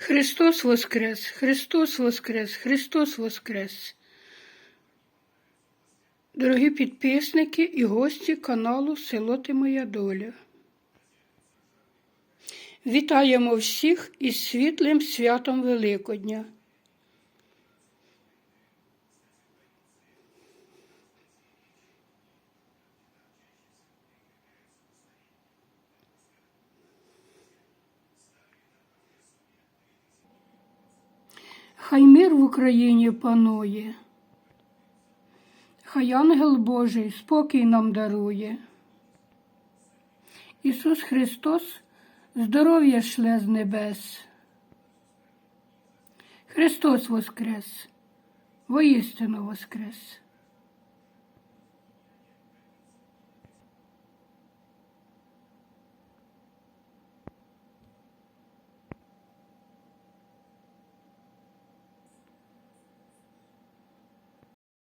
Христос Воскрес, Христос Воскрес, Христос Воскрес. Дорогі підписники і гості каналу Село Ти Моя Доля. Вітаємо всіх із світлим святом Великодня. Хай мир в Україні панує, хай ангел Божий спокій нам дарує. Ісус Христос здоров'я шле з небес. Христос Воскрес, воістину Воскрес.